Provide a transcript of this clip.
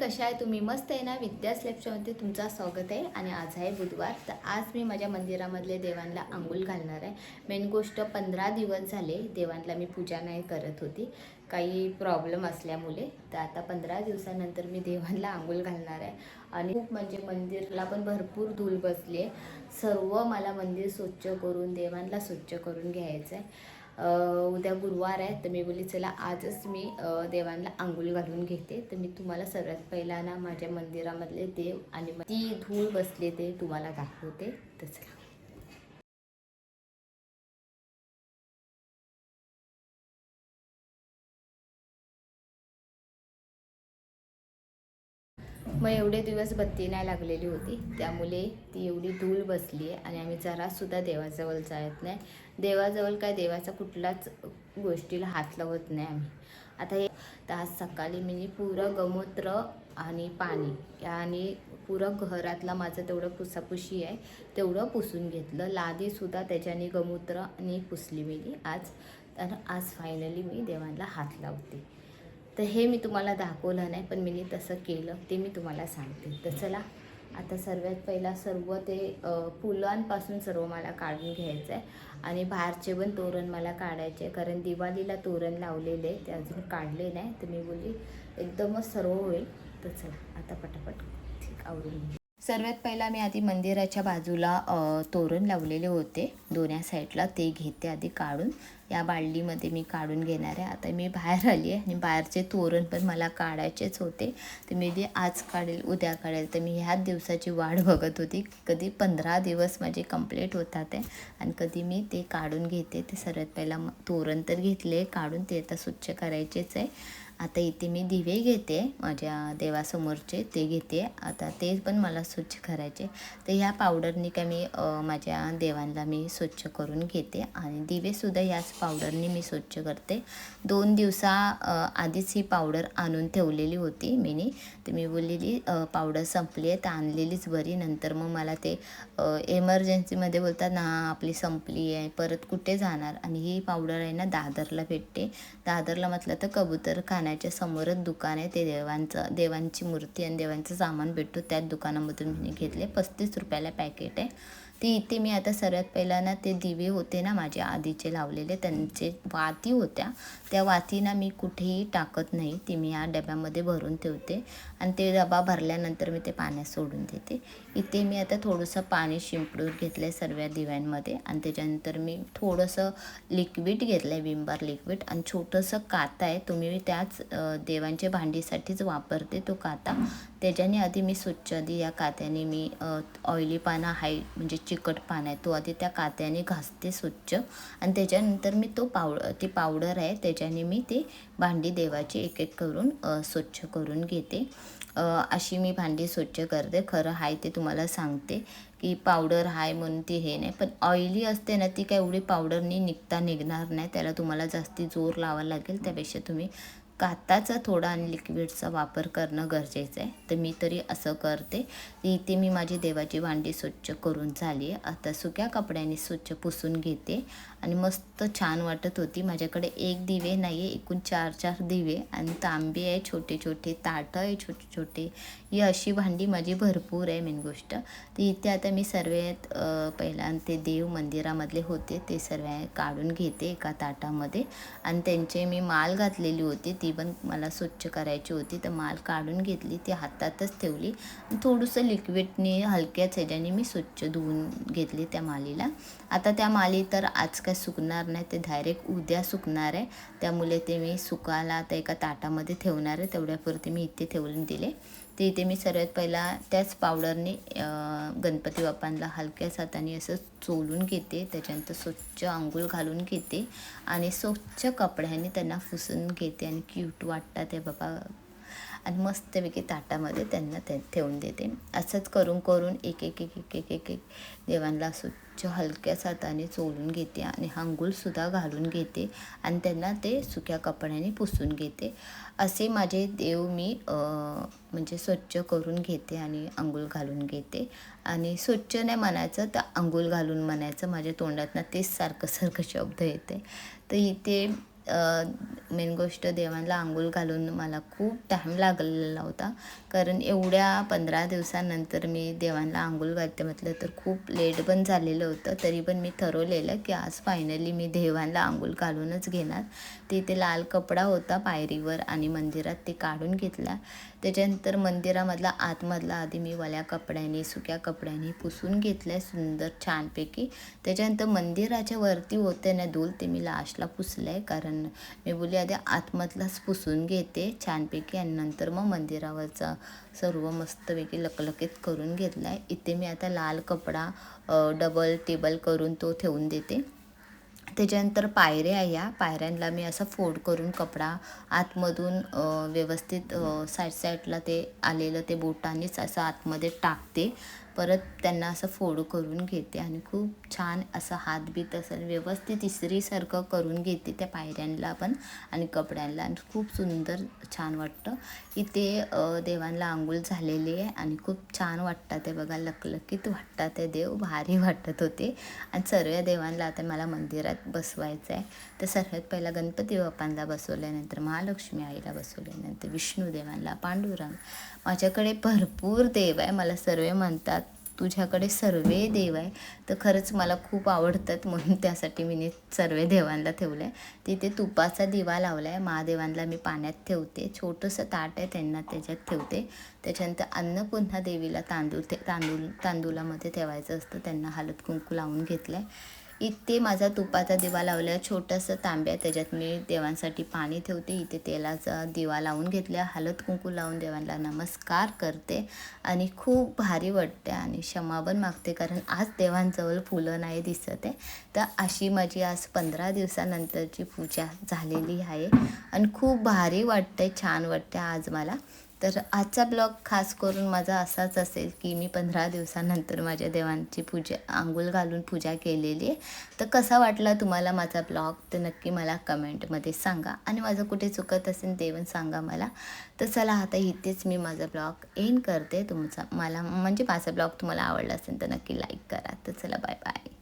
कशा आहे तुम्ही? मस्त आहे ना? विद्या लॅबच्यामध्ये तुमचं स्वागत आहे आणि आज आहे बुधवार. तर आज मी माझ्या मंदिरामधले देवांना आंघोळ घालणार आहे. मेन गोष्ट पंधरा दिवस झाले देवांना मी पूजा नाही करत होती. काही प्रॉब्लेम असल्यामुळे. तर आता पंधरा दिवसानंतर मी देवांना आंघोळ घालणार आहे. आणि खूप म्हणजे मंदिरला पण भरपूर धूल बसली आहे. सर्व मला मंदिर स्वच्छ करून देवांना स्वच्छ करून घ्यायचं आहे. उद्या गुरुवार आहे तर मी बोलली चला आजच मी देवांना आंघोळ घालून घेते. तर मी तुम्हाला सर्वात पहिला ना माझ्या मंदिरामधले देव आणि ती धूळ बसले ते तुम्हाला दाखवते. तर चला. मग एवढे दिवस बत्ती नाही लागलेली होती त्यामुळे ती एवढी धूळ बसली आहे आणि आम्ही जरासुद्धा देवाजवळ जात नाही. देवाजवळ काय देवाचा कुठलाच गोष्टीला हात लावत नाही आम्ही. आता हे आज सकाळी मी पुरं गमूत्र आणि पाणी आणि पुरं घरातला माझं तेवढं पुसापुशी आहे तेवढं पुसून घेतलं. लादीसुद्धा त्याच्याने गमूत्र आणि पुसली मी. आज तर आज फायनली मी देवांना हात लावते. तर हे मी तुम्हाला दाखवलं नाही पण मी तसं केलं ते मी तुम्हाला सांगते. तर चला आता सर्वात पहिला सर्व ते फुलांपासून सर्व मला काढून घ्यायचं आहे आणि बाहेरचे पण तोरण मला काढायचे आहे कारण दिवाळीला तोरण लावलेले आहे ते अजून काढले नाही. तर मी बोलली एकदमच सर्व होईल. तर चला आता पटापट ठीक आवडून सर्वात पहिला मी आधी मंदिराच्या बाजूला तोरण लावलेले होते. दोन्ही साईडला ते घेते आधी काढून. या बाळलीमध्ये मी काढून घेणार आहे. आता मी बाहेर आली आहे आणि बाहेरचे तोरण पण मला काढायचेच होते. तर मी ते आज काढेल उद्या काढेल. तर मी ह्याच दिवसाची वाट बघत होती. कधी पंधरा दिवस माझे कंप्लीट होतात आहे आणि कधी मी ते काढून घेते. ते सर्वात पहिला तोरण तर घेतले काढून ते आता स्वच्छ करायचेच आहे. आता इथे मी दिवे घेते माझ्या देवासमोरचे ते घेते. आता ते पण मला स्वच्छ करायचे. तर ह्या पावडरनी का मी माझ्या देवांना मी स्वच्छ करून घेते आणि दिवेसुद्धा याच पावडरने मी स्वच्छ करते. दोन दिवसा आधीच ही पावडर आणून ठेवलेली होती मीनी. तर मी बोललेली पावडर संपली आहे तर आणलेलीच बरी. नंतर मग मला ते एमर्जन्सीमध्ये बोलतात ना आपली संपली आहे परत कुठे जाणार? आणि ही पावडर आहे ना दादरला भेटते. दादरला म्हटलं तर कबूतर खाण्याच्या समोरच दुकान आहे. ते देवांचं देवांची मूर्ती आणि देवांचं सामान भेटतो. त्याच दुकानामधून मी घेतले. पस्तीस रुपयाला पॅकेट आहे. ते इथे मी आता सर्वात पहिला ना ते दिवे होते ना माझे आधीचे लावलेले त्यांचे वाती होत्या. त्या वातीना मी कुठेही टाकत नाही. ती मी या डब्यामध्ये भरून ठेवते आणि ते डबा भरल्यानंतर मी ते पाण्यात सोडून देते. इथे मी आता थोडंसं पाणी शिंपडून घेतलं आहे सर्व दिव्यांमध्ये आणि त्याच्यानंतर मी थोडंसं लिक्विड घेतलं आहे विंबार लिक्विड आणि छोटंसं काता आहे. तुम्ही त्याच देवांच्या भांडीसाठीच वापरते तो काता. त्याच्याने आधी मी स्वच्छ आधी या कात्याने मी ऑइली पाना हाय म्हणजे चिकट पान आहे तो आधी त्या कात्याने घासते स्वच्छ. आणि त्याच्यानंतर मी तो पावड ती पावडर आहे त्याच्याने मी ते भांडी देवाची एक एक करून स्वच्छ करून घेते. अशी मी भांडी स्वच्छ करते. खरं हाय ते तुम्हाला सांगते की पावडर हाय म्हणून ती हे नाही. पण ऑइली असते ना ती काय एवढी पावडरनी निघता निघणार नाही. त्याला तुम्हाला जास्ती जोर लावावा लागेल त्यापेक्षा तुम्ही काताचा थोडा आणि लिक्विडचा वापर करणं गरजेचं आहे. तर मी तरी असं करते. इथे मी माझी देवाची भांडी स्वच्छ करून झाली आहे. आता सुक्या कपड्याने स्वच्छ पुसून घेते. आणि मस्त छान वाटत होती. माझ्याकडे एक दिवे नाही आहे एकूण चार चार दिवे आणि तांबे आहे छोटे छोटे ताटं आहे छोटे छोटे. ही अशी भांडी माझी भरपूर आहे मेन गोष्ट. तर इथे आता मी सर्वात पहिला ते देव मंदिरामधले होते. ते सर्व काढून घेते एका ताटामध्ये. आणि त्यांचे मी माल घातलेली होती. ती ती पण मला स्वच्छ करायची होती तर माल काढून घेतली ती हातातच ठेवली. थोडंसं लिक्विडने हलक्याच ह्याच्याने मी स्वच्छ धुवून घेतली त्या मालीला. आता त्या माली तर आज काय सुकणार नाही ते डायरेक्ट उद्या सुकणार आहे. त्यामुळे ते मी सुकायला आता एका ताटामध्ये ठेवणार आहे तेवढ्यापुरते मी इथे ठेवून दिले. ते इथे मी सर्वात पहिला त्याच पावडरने गणपती बाप्पांना हलक्या हाताने असं चोलून घेते. त्याच्यानंतर स्वच्छ आंघोळ घालून घेते. आणि स्वच्छ कपड्याने त्यांना पुसून घेते. आणि क्यूट वाटतात. हे बाबा आणि मस्तपैकी ताटामध्ये त्यांना ते ठेवून देते. असंच करून करून एक एक एक एक एक एक एक देवांना स्वच्छ हलक्या हाताने चोलून घेते आणि हांगूळसुद्धा घालून घेते आणि त्यांना ते सुक्या कपड्याने पुसून घेते. असे माझे देव मी म्हणजे स्वच्छ करून घेते आणि अंघोळ घालून घेते. आणि स्वच्छ नाही म्हणायचं तर अंघोळ घालून म्हणायचं. माझ्या तोंडातनं तेच सारखं सारखं शब्द येते. तर इथे मेन गोष्ट देवांना आंघोळ घालून मला खूप टाईम लागलेला होता. कारण एवढ्या पंधरा दिवसानंतर मी देवांना आंघोळ घालते म्हटलं तर खूप लेट पण झालेलं होतं. तरी पण मी ठरवलेलं की आज फायनली मी देवांना आंघोळ घालूनच घेणार. तिथे लाल कपडा होता पायरीवर आणि मंदिरात ते काढून घेतला. त्याच्यानंतर मंदिरामधला आतमधला आधी मी वल्या कपड्याने सुक्या कपड्याने पुसून घेतलं सुंदर छानपैकी. त्याच्यानंतर मंदिराच्या वरती होते ना धूल ते मी लास्टला पुसलं आहे कारण मी बोली आधी आतमधलाच पुसून घेते छानपैकी आणि नंतर मग मंदिरावरचा सर्व मस्तपैकी लकलकीत करून घेतला आहे इथे मी आता लाल कपडा डबल टेबल करून तो ठेवून देते. त्याच्यानंतर पायऱ्या या. पायऱ्यांना मी असं फोल्ड करून कपडा आतमधून व्यवस्थित साईड साईडला ते आलेलं ते बोटानेच असं आतमध्ये टाकते. परत त्यांना असं फोड करून घेते आणि खूप छान असं हातबीत असं व्यवस्थित इस्त्रीसारखं करून घेते त्या पायऱ्यांना पण आणि कपड्यांना आणि खूप सुंदर छान वाटतं. इथे देवांना आंघोळ झालेली आहे आणि खूप छान वाटतात ते बघा लकलकीत वाटतात ते देव भारी वाटत होते. आणि सर्व देवांना आता मला मंदिरात बसवायचं आहे. तर सर्वात पहिला गणपती बाप्पांना बसवल्यानंतर महालक्ष्मी आईला बसवल्यानंतर विष्णू देवांना पांडुरंग. माझ्याकडे भरपूर देव आहे मला सर्व म्हणतात. तुझ्याकडे सर्व देव आहे. तर खरंच मला खूप आवडतात म्हणून त्यासाठी मी नी सर्व देवांना ठेवलं आहे तिथे तुपाचा दिवा लावला आहे महादेवांना मी पाण्यात ठेवते. छोटंसं ताट आहे त्यांना त्याच्यात ठेवते. त्याच्यानंतर अन्नपूर्णा देवीला तांदूळ ते तांदूळ तांदुलामध्ये ठेवायचं असतं. त्यांना हळद कुंकू लावून घेतलं आहे इथे माझा तुपाचा दिवा लावला आहे छोटंसं तांब्या त्याच्यात मी देवांसाठी पाणी ठेवते. इथे तेलाचा दिवा लावून घेतला हळद कुंकू लावून देवांना नमस्कार करते आणि खूप भारी वाटते आणि क्षमा पण मागते कारण आज देवांजवळ फुलं नाही दिसत. आहे तर अशी माझी आज पंधरा दिवसानंतरची पूजा झालेली आहे आणि खूप भारी वाटते छान वाटते आज मला. तर आजचा ब्लॉग खास करून माझा असाच असेल की मी पंधरा दिवसानंतर माझ्या देवांची पूजा आंघोळ घालून पूजा केलेली आहे. तर कसा वाटला तुम्हाला माझा ब्लॉग? तर नक्की मला कमेंटमध्ये सांगा. आणि माझं कुठे चुकत असेल ते पण सांगा मला. तर चला आता इथेच मी माझा ब्लॉग एन करते. तुमचा मला म्हणजे माझा ब्लॉग तुम्हाला आवडला असेल तर नक्की लाईक करा. तर चला बाय बाय